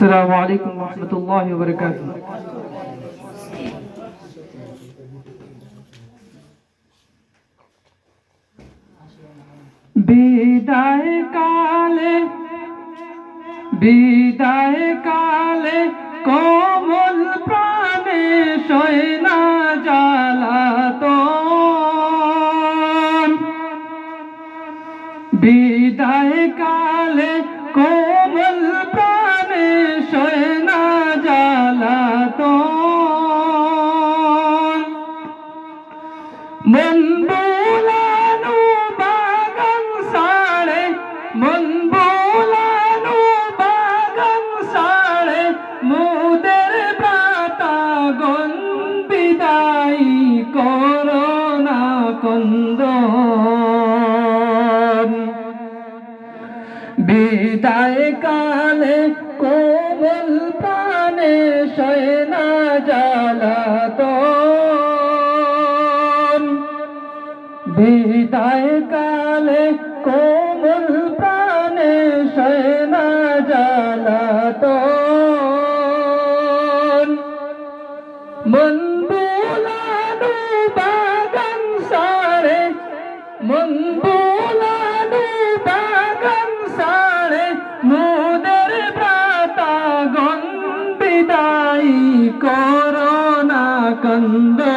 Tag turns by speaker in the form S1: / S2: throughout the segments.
S1: السلام عليكم ورحمة الله وبركاته বিদায় কালে বিদায় কালে কোমল বিদায় কালে কোমল প্রাণে শয়না জালাত বিদায় কালে কোমল প্রাণে শয়না জ্বালাতন বিদায় করোনা কন্দন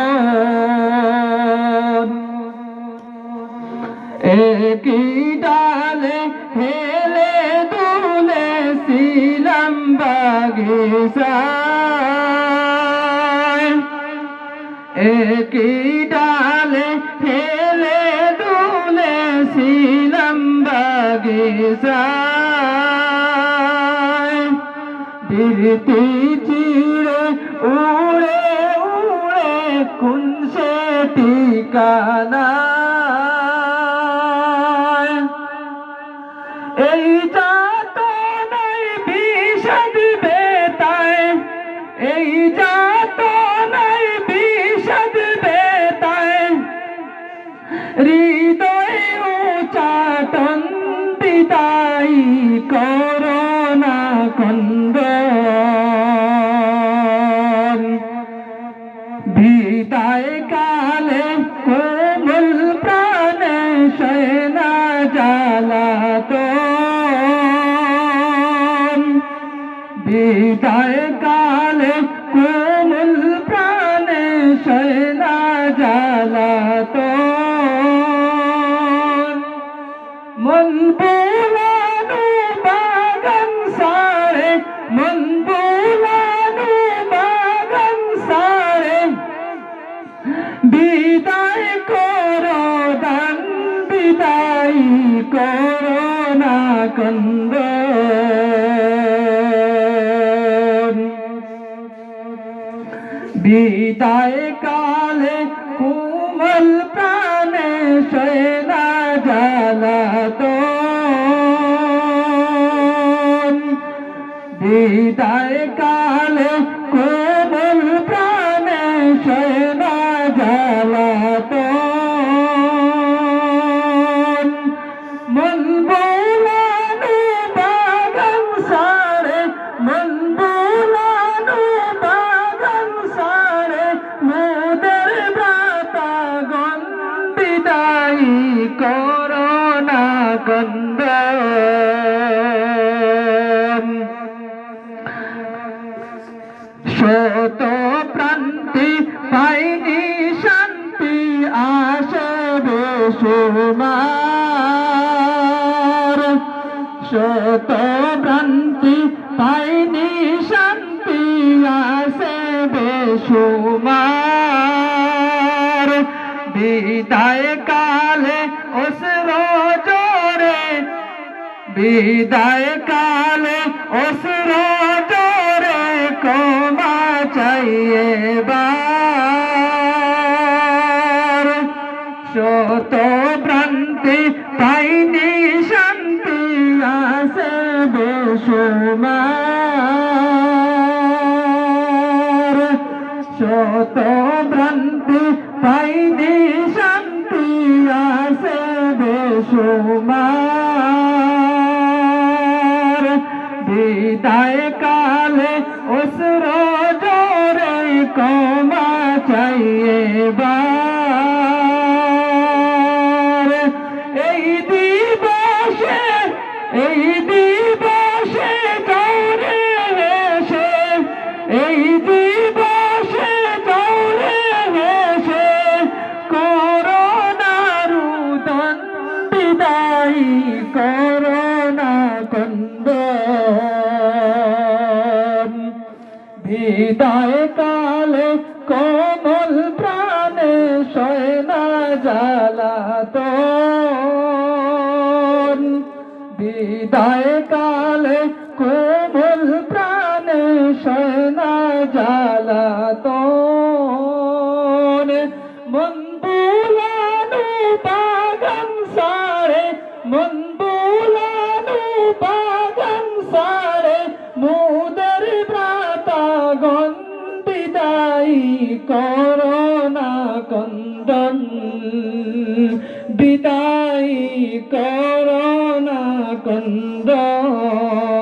S1: একই ডালে হেলে দুলে ছিলাম বাগিচায়। একই ডালে হেলে দুলে ছিলাম বাগিচায়। বিরতি উড়ে উড়ে কোন সে ঠিকানা? এই বিদায় কালে কোমল প্রাণে সেনা জ্বালাত মন বোলানো বাগান সারে, মন বোলানো বাগান সারে। বিদায় করো দান, বিদায় করো না কন্দ। বিদায় কালে কুমল প্রাণে সেনা জ্বালাত। বিদায় কালে কোমল কন্দন শত প্রান্তি পাইনি শান্তি, আসবে সোমার। শত ভ্রান্তি পাইনি শান্তি, আসবে সোমার। বিদায় কালে অসর জোরে বিদায় কালে অসুর জোরে কমা চাইয়ে বার। শত ভ্রান্তি পাইনি শান্তি, আসে বেসুমার শত ভ্রান্তি পাইনি শান্তি, আসে বেসুমার চিতায় কালে অসুর জোরে কমা চাইয়ে বা বিদায় কালে কোমল প্রাণে সয়না জ্বালাতন বিদায় কালে কোমল প্রাণে সয়না জ্বালাতন মন বুলানো বাগান সারে, মন কন্দন বিদায় করোনা কন্দন।